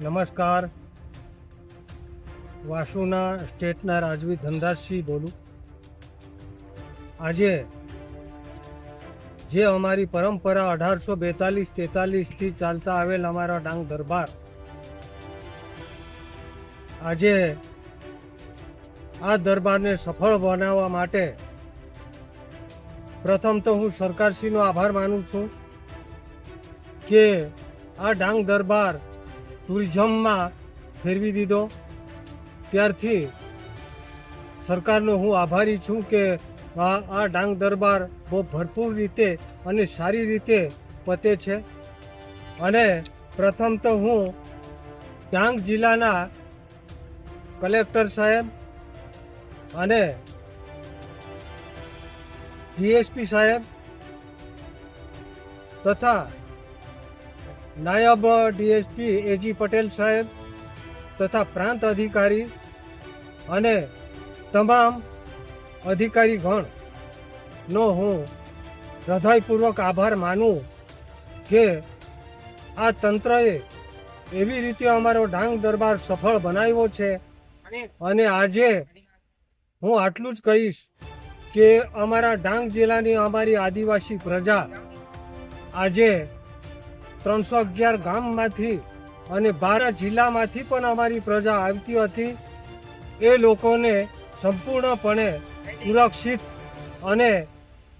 નમસ્કાર. વાસુના સ્ટેટના રાજવી ધનરાજસિંહ બોલું. આજે જે અમારી પરંપરા અઢારસો બેતાલીસ તેતાલીસથી ચાલતા આવેલ અમારા ડાંગ દરબાર, આજે આ દરબારને સફળ બનાવવા માટે પ્રથમ તો હું સરકારશ્રીનો આભાર માનું છું કે આ ડાંગ દરબાર ટુરિઝમમાં ફેરવી દીધો. ત્યારથી સરકારનો હું આભારી છું કે આ આ ડાંગ દરબાર બહુ ભરપૂર રીતે અને સારી રીતે પતે છે. અને પ્રથમ તો હું ડાંગ જિલ્લાના કલેક્ટર સાહેબ અને ડીએસપી સાહેબ તથા નાયબ ડીએસપી એજી પટેલ સાહેબ તથા પ્રાંત અધિકારી અને તમામ અધિકારીગણનો હું હૃદયપૂર્વક આભાર માનું કે આ તંત્રએ એવી રીતે અમારો ડાંગ દરબાર સફળ બનાવ્યો છે અને આજે હું આટલું જ કહીશ કે અમારા ડાંગ જિલ્લાની અમારી આદિવાસી પ્રજા આજે ત્રણસો અગિયાર ગામમાંથી અને બાર જિલ્લામાંથી પણ અમારી પ્રજા આવતી હતી. એ લોકોને સંપૂર્ણપણે સુરક્ષિત અને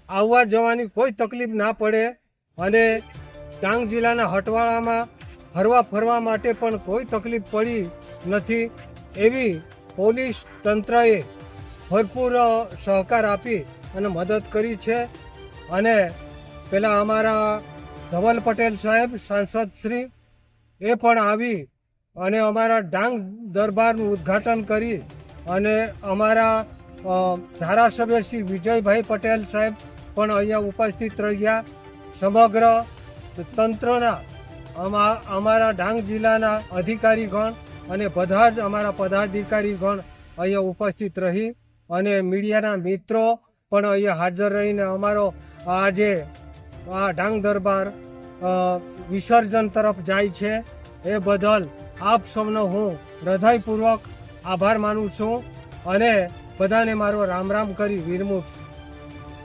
આવવા જવાની કોઈ તકલીફ ના પડે અને ડાંગ જિલ્લાના હટવાળામાં ફરવા ફરવા માટે પણ કોઈ તકલીફ પડી નથી એવી પોલીસ તંત્રએ ભરપૂર સહકાર આપી અને મદદ કરી છે. અને પેલા અમારા ધવલ પટેલ સાહેબ, સાંસદ શ્રી, એ પણ આવી અને અમારા ડાંગ દરબારનું ઉદ્ઘાટન કરી અને અમારા ધારાસભ્ય શ્રી વિજયભાઈ પટેલ સાહેબ પણ અહીંયા ઉપસ્થિત રહ્યા. સમગ્ર તંત્રના, અમા, અમારા ડાંગ જિલ્લાના અધિકારીગણ અને બધા જ અમારા પદાધિકારીગણ અહીંયા ઉપસ્થિત રહી અને મીડિયાના મિત્રો પણ અહીંયા હાજર રહીને અમારો આજે આ ડાંગ દરબાર વિસર્જન તરફ જાય છે. એ બદલ આપ સૌનો હું હૃદયપૂર્વક આભાર માનું છું અને બધાને મારો રામ રામ કરી વિરમું છું.